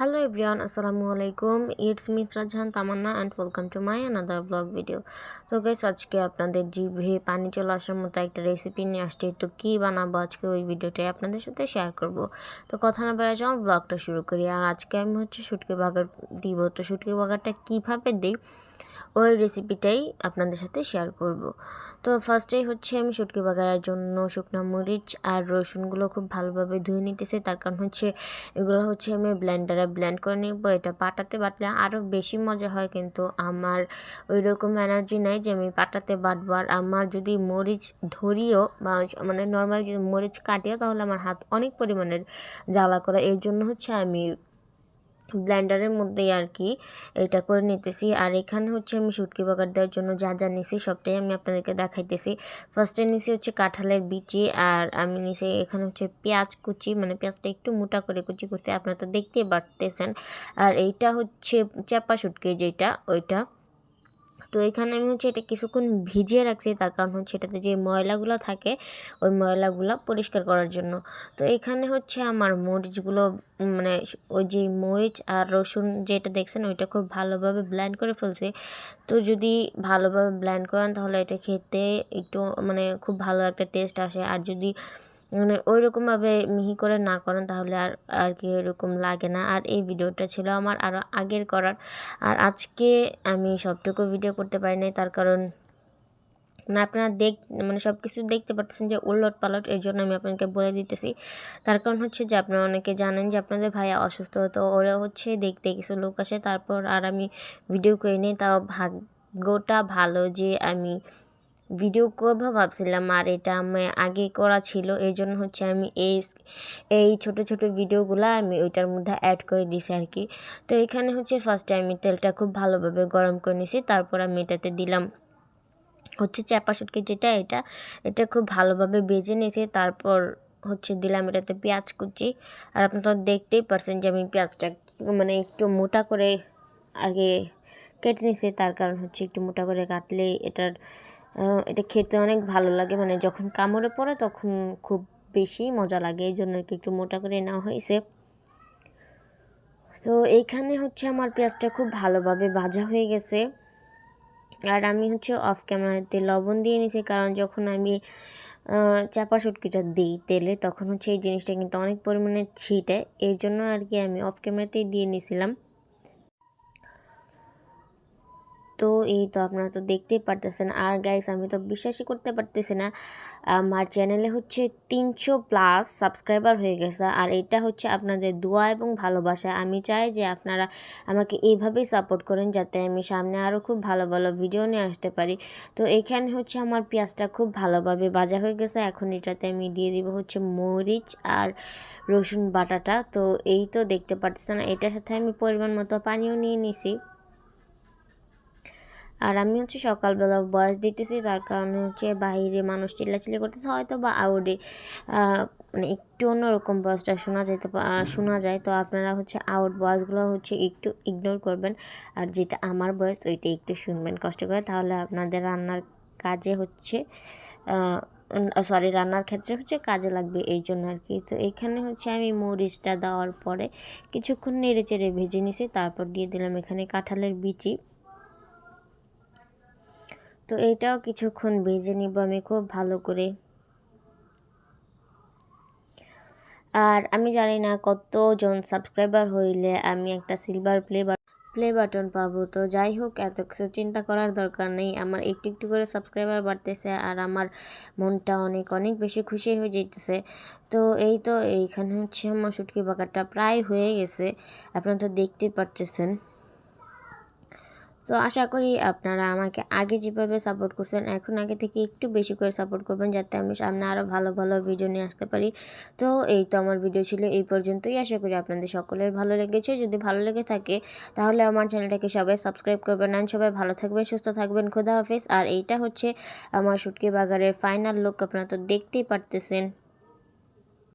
Hello everyone আসসালামু আলাইকুম it's Mitra Jahan Tamanna and welcome to my another blog video তো guys আজকে আপনাদের জিভে পানি চলে আসার মতো একটা রেসিপি নিয়ে আসছি, তো কী বানাবো আজকে ওই ভিডিওটাই আপনাদের সাথে শেয়ার করব। তো কথা না বেড়ে যাও ব্লগটা শুরু করি। আর আজকে আমি হচ্ছে শুটকি বাগার দিব। তো শুটকি বাগারটা কীভাবে দিই, ওই রেসিপিটাই আপনাদের সাথে শেয়ার করব। তো ফার্স্টেই হচ্ছে আমি শুটকি বাগারের জন্য শুকনো মরিচ আর রসুনগুলো খুব ভালোভাবে ধুয়ে নিতেছি। তার কারণ হচ্ছে এগুলো হচ্ছে আমি ব্লেন্ডারে ব্লেন্ড করে নিব, এটা পাটাতে বাটলে আরও বেশি মজা হয় কিন্তু। আমার ওই রকম এনার্জি নাই যে আমি পাটাতে বাটবো। আর আমার যদি মরিচ ধরিও বা মানে নর্মাল যদি মরিচ কাটিও তাহলে আমার হাত অনেক পরিমাণের জ্বালা করে। এই জন্য হচ্ছে আমি ব্লেন্ডারের মধ্যেই আর কি এটা করে নিতেছি। আর এখানে হচ্ছে আমি শুটকি বাগার দেওয়ার জন্য যা যা নিছি সবটাই আমি আপনাদেরকে দেখাইতেছি। ফার্স্টে নিছি হচ্ছে কাঁঠালের বিচি আর আমি নিছি এখানে হচ্ছে পেঁয়াজ কুচি মানে পেঁয়াজটা একটু মোটা করে কুচি করছি, আপনারা তো দেখতেই পারতেছেন। আর এইটা হচ্ছে চাপা শুটকি যেটা, ওইটা। তো এখানে আমি হচ্ছে এটা কিছুক্ষণ ভিজিয়ে রাখছি, তার কারণ হচ্ছে এটাতে যে ময়লাগুলো থাকে, ওই ময়লাগুলো পরিষ্কার করার জন্য। তো এখানে হচ্ছে আমার মরিচগুলো মানে ওই যে মরিচ আর রসুন যেটা দেখছেন, ওইটা খুব ভালোভাবে ব্ল্যান্ড করে ফেলছি। তো যদি ভালোভাবে ব্ল্যান্ড করেন, তাহলে এটা খেতে একটু মানে খুব ভালো একটা টেস্ট আসে। আর যদি মানে ওই রকমভাবে মিহি করে না করেন তাহলে আর আর কি এরকম লাগে না। আর এই ভিডিওটা ছিল আমার আরও আগের করার। আর আজকে আমি সবটুকু ভিডিও করতে পারি নাই, তার কারণ মানে আপনারা দেখ মানে সব কিছু দেখতে পাচ্ছেন যে উলট পালট এর জন্য আমি আপনাকে বলে দিতেছি। তার কারণ হচ্ছে যে আপনারা অনেকে জানেন যে আপনাদের ভাইয়া অসুস্থ, তো ওরা হচ্ছে দেখতে কিছু লোক আসে, তারপর আর আমি ভিডিও করে নিই। তাও ভাগ্যটা ভালো যে আমি ভিডিও করব ভাবছিলাম, আর এটা আমি আগে করা ছিল, এই জন্য হচ্ছে আমি এই এই ছোট ছোট ভিডিওগুলো আমি ওইটার মধ্যে অ্যাড করে দিছি আর কি। তো এখানে হচ্ছে ফার্স্টে আমি তেলটা খুব ভালোভাবে গরম করে নিছি, তারপর আমি এটাতে দিলাম হচ্ছে চ্যাপা শুটকি যেটা, এটা এটা খুব ভালোভাবে বেজে নিয়েছি, তারপর হচ্ছে দিলাম এটাতে পেঁয়াজ কুচি। আর আপনি তো দেখতেই পারছেন যে আমি পেঁয়াজটা মানে একটু মোটা করে আগে কেটে নিয়েছি তার কারণ হচ্ছে একটু মোটা করে কাটলে এটার এটা খেতে অনেক ভালো লাগে। মানে যখন কামড়ে পড়ে তখন খুব বেশি মজা লাগে। এই জন্য একটু মোটা করে নেওয়া হয়েছে। তো এইখানে হচ্ছে আমার পেঁয়াজটা খুব ভালোভাবে ভাজা হয়ে গেছে। আর আমি হচ্ছে অফ ক্যামেরাতে লবণ দিয়ে নিছি। কারণ যখন আমি চাপা সুটকিটা দিই তেলে, তখন হচ্ছে এই জিনিসটা কিন্তু অনেক পরিমাণে ছিটে। এর জন্য আর কি আমি অফ ক্যামেরাতেই দিয়ে নিছিলাম। তো এই তো আপনারা তো দেখতেই পারতেছেন। আর গাইস আমি তো বিশ্বাসই করতে পারতেছি না। আমার চ্যানেলে হচ্ছে তিনশো প্লাস সাবস্ক্রাইবার হয়ে গেছে। আর এটা হচ্ছে আপনাদের দোয়া এবং ভালোবাসা। আমি চাই যে আপনারা আমাকে এইভাবেই সাপোর্ট করেন যাতে আমি সামনে আরও খুব ভালো ভালো ভিডিও নিয়ে আসতে পারি। তো এখানে হচ্ছে আমার পেঁয়াজটা খুব ভালোভাবে বাজা হয়ে গেছে। এখন এটাতে আমি দিয়ে দিব হচ্ছে মরিচ আর রসুন বাটাটা। তো এই তো দেখতে পারতেছেন এটার সাথে আমি পরিমাণ মতো পানিও নিয়ে নিছি। আর আমি হচ্ছে সকালবেলা বয়স দিতেছি, তার কারণে হচ্ছে বাইরে মানুষ চিল্লাচিল্লি করতেছে হয়তো বা আউটে মানে একটু অন্যরকম বয়সটা শোনা যেতে শোনা যায়। তো আপনারা হচ্ছে আউট বয়সগুলো হচ্ছে একটু ইগনোর করবেন আর যেটা আমার বয়স ওইটা একটু শুনবেন কষ্ট করে। তাহলে আপনাদের রান্নার কাজে হচ্ছে সরি রান্নার ক্ষেত্রে হচ্ছে কাজে লাগবে এই জন্য আর কি। তো এখানে হচ্ছে আমি মরিচটা দেওয়ার পরে কিছুক্ষণ নেড়ে চেড়ে ভেজে নিছি, তারপর দিয়ে দিলাম এখানে কাঁঠালের বিচি। তো এইটাও কিছুক্ষণ ভেজে নিব আমি খুব ভালো করে। আর আমি জানি না কতজন সাবস্ক্রাইবার হইলে আমি একটা সিলভার প্লে প্লে বাটন পাবো। তো যাই হোক, এত কিছু চিন্তা করার দরকার নেই। আমার একটু একটু করে সাবস্ক্রাইবার বাড়তেছে আর আমার মনটা অনেক অনেক বেশি খুশি হয়ে যেতেছে তো এই তো এইখানে হচ্ছে আমার শুটকি বাঁকারটা প্রায় হয়ে গেছে। আপনারা তো দেখতেই পারতেছেন। তো আশা করি আপনারা আমাকে আগে যেভাবে সাপোর্ট করছেন, এখন আগে থেকে একটু বেশি করে সাপোর্ট করবেন যাতে আমি সামনে আরও ভালো ভালো ভিডিও নিয়ে আসতে পারি। তো এই তো আমার ভিডিও ছিল এই পর্যন্তই। আশা করি আপনাদের সকলের ভালো লেগেছে। যদি ভালো লেগে থাকে, তাহলে আমার চ্যানেলটাকে সবাই সাবস্ক্রাইব করবেন। আর সবাই ভালো থাকবেন, সুস্থ থাকবেন। খোদা হাফেজ। আর এইটা হচ্ছে আমার শুটকি বাগারের ফাইনাল লুক আপনারা তো দেখতেই পারতেছেন।